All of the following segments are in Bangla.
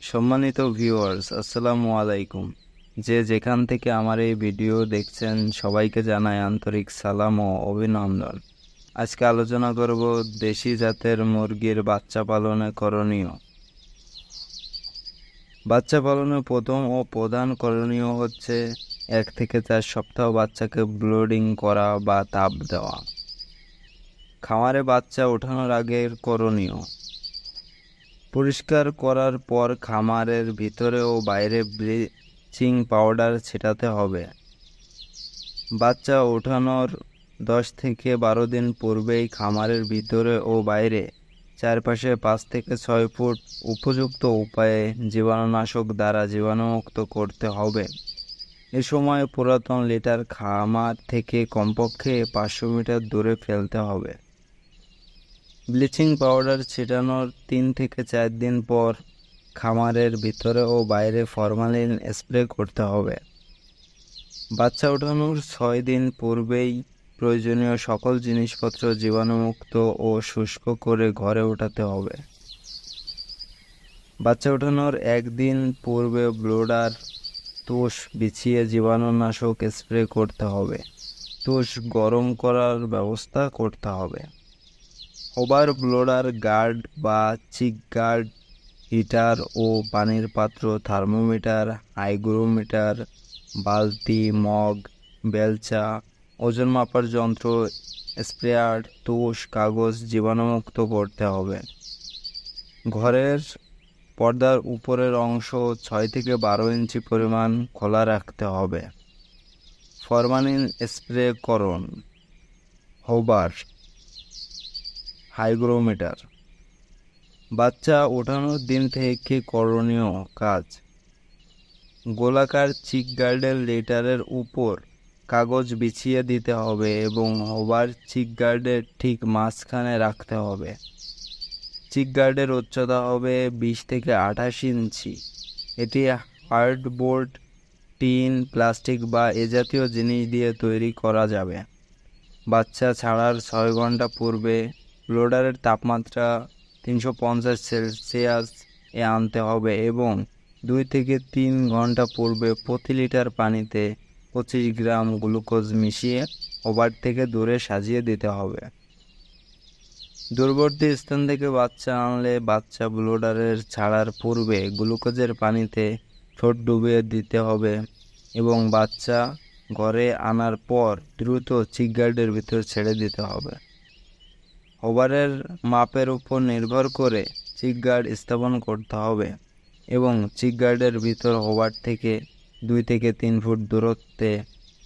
সম্মানিত ভিউয়ার্স আসসালামু আলাইকুম। যে যেখান থেকে আমার এই ভিডিও দেখছেন, সবাইকে জানাই আন্তরিক সালাম ও অভিনন্দন। আজকে আলোচনা করব দেশি জাতের মুরগির বাচ্চা পালনে করণীয়। বাচ্চা পালনে প্রথম ও প্রধান করণীয় হচ্ছে এক থেকে চার সপ্তাহ বাচ্চাকে ব্লোডিং করা বা তাপ দেওয়া। খামারে বাচ্চা ওঠানোর আগের করণীয়। পরিষ্কার করার পর খামারের ভিতরে ও বাইরে ব্লিচিং পাউডার ছেটাতে হবে। বাচ্চা ওঠানোর দশ থেকে বারো দিন পূর্বেই খামারের ভিতরে ও বাইরে, চারপাশে পাঁচ থেকে ছয় ফুট উপযুক্ত উপায়ে জীবাণুনাশক দ্বারা জীবাণুমুক্ত করতে হবে। এ সময় পুরাতন লিটার খামার থেকে কমপক্ষে পাঁচশো মিটার দূরে ফেলতে হবে। ব্লিচিং পাউডার ছিটানোর তিন থেকে চার দিন পর খামারের ভিতরে ও বাইরে ফরমালিন স্প্রে করতে হবে। বাচ্চা ওঠানোর ছয় দিন পূর্বেই প্রয়োজনীয় সকল জিনিসপত্র জীবাণুমুক্ত ও শুষ্ক করে ঘরে ওঠাতে হবে। বাচ্চা ওঠানোর একদিন পূর্বে ব্লোডার, তুষ বিছিয়ে জীবাণুনাশক স্প্রে করতে হবে। তুষ গরম করার ব্যবস্থা করতে হবে। ওভার ব্লোডার গার্ড বা চিক গার্ড, হিটার ও পানির পাত্র, থার্মোমিটার হাইগ্রোমিটার বালতি, মগ, বেলচা, ওজন মাপার যন্ত্র, স্প্রেয়ার, তুষ, কাগজ, জীবাণুমুক্ত করতে হবে। ঘরের পর্দার উপরের অংশ ছয় থেকে বারো ইঞ্চি পরিমাণ খোলা রাখতে হবে। ফরমালিন স্প্রে করুন। হোবার হাইগ্রোমিটার। বাচ্চা ওঠানোর দিন থেকে করণীয় কাজ। গোলাকার চিক গার্ডের লেটারের উপর কাগজ বিছিয়ে দিতে হবে এবং হোবার চিক গার্ডের ঠিক মাঝখানে রাখতে হবে। চিক গার্ডের উচ্চতা হবে বিশ থেকে আঠাশ ইঞ্চি। এটি হার্ডবোর্ড, টিন, প্লাস্টিক বা এ জাতীয় জিনিস দিয়ে তৈরি করা যাবে। বাচ্চা ছাড়ার ছয় ঘণ্টা পূর্বে লোডারের তাপমাত্রা তিনশো পঞ্চাশ সেলসিয়াস এ আনতে হবে এবং দুই থেকে তিন ঘণ্টা পূর্বে প্রতি লিটার পানিতে পঁচিশ গ্রাম গ্লুকোজ মিশিয়ে ওভার থেকে দূরে সাজিয়ে দিতে হবে। দূরবর্তী স্থান থেকে বাচ্চা আনলে বাচ্চা ব্লোডারের ছাড়ার পূর্বে গ্লুকোজের পানিতে ঠোঁট ডুবিয়ে দিতে হবে এবং বাচ্চা ঘরে আনার পর দ্রুত চিকগার্ডের ভিতর ছেড়ে দিতে হবে। ওভারের মাপের উপর নির্ভর করে চিকগার্ড স্থাপন করতে হবে এবং চিকগার্ডের ভিতর হোভার থেকে দুই থেকে তিন ফুট দূরত্বে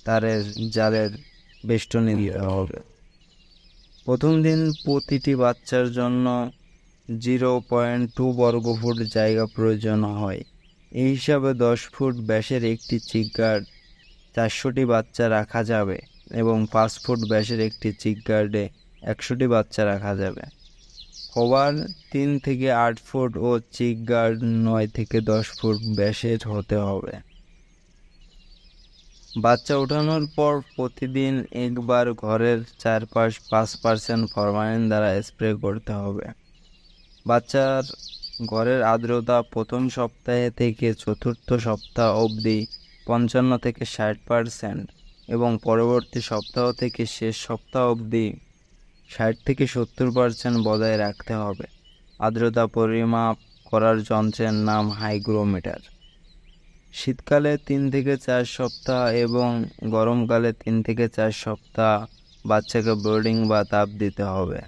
তারের জালের বেষ্টনী দিতে হবে। প্রথম দিন প্রতিটি বাচ্চার জন্য জিরো পয়েন্ট টু বর্গফুট জায়গা প্রয়োজন হয়। এই হিসাবে দশ ফুট ব্যাসের একটি চিকগার্ড চারশোটি বাচ্চা রাখা যাবে এবং পাঁচ ফুট ব্যাসের একটি চিকগার্ডে একশোটি বাচ্চা রাখা যাবে। হোবার তিন থেকে আট ফুট ও চিক গার্ড নয় থেকে দশ ফুট ব্যাসের হতে হবে। বাচ্চা ওঠানোর পর প্রতিদিন একবার ঘরের চারপাশ পাঁচ পার্সেন্ট ফরমালিন দ্বারা স্প্রে করতে হবে। বাচ্চার ঘরের আর্দ্রতা প্রথম সপ্তাহে থেকে চতুর্থ সপ্তাহ অবধি পঞ্চান্ন থেকে ষাট পার্সেন্ট এবং পরবর্তী সপ্তাহ থেকে শেষ সপ্তাহ অবধি ষাট থেকে সত্তর পার্সেন্ট বজায় রাখতে হবে। আর্দ্রতা পরিমাপ করার যন্ত্রের নাম হাইগ্রোমিটার। শীতকালে তিন থেকে চার সপ্তাহ এবং গরমকালে তিন থেকে চার সপ্তাহ বাচ্চাকে বোর্ডিং বা তাপ দিতে হবে।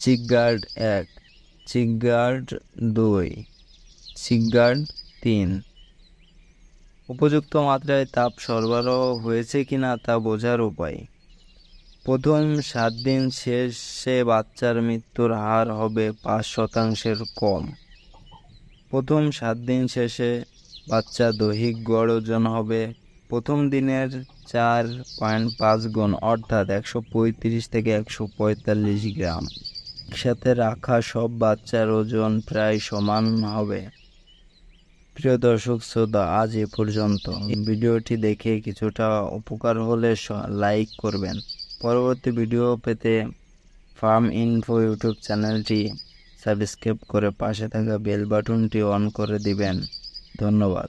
চিকগার্ড এক। চিকগার্ড দুই। চিকগার্ড তিন। উপযুক্ত মাত্রায় তাপ সরবরাহ হয়েছে কিনা তা বোঝার উপায়। প্রথম সাত দিন শেষে বাচ্চার মৃত্যুর হার হবে পাঁচ শতাংশের কম। প্রথম সাত দিন শেষে বাচ্চা দৈহিক গড় ওজন হবে। প্রথম দিনের চার পয়েন্ট পাঁচ গুণ, অর্থাৎ একশো পঁয়ত্রিশ থেকে একশো পঁয়তাল্লিশ গ্রাম। একসাথে রাখা সব বাচ্চার ওজন প্রায় সমান হবে। প্রিয় দর্শক, শ্রোতা, আজ এ পর্যন্ত। ভিডিওটি দেখে কিছুটা উপকার হলে লাইক করবেন। পরবর্তী ভিডিও পেতে ফার্ম ইনফো ইউটিউব চ্যানেলটি সাবস্ক্রাইব করে পাশে থাকা বেল বাটনটি অন করে দিবেন। ধন্যবাদ।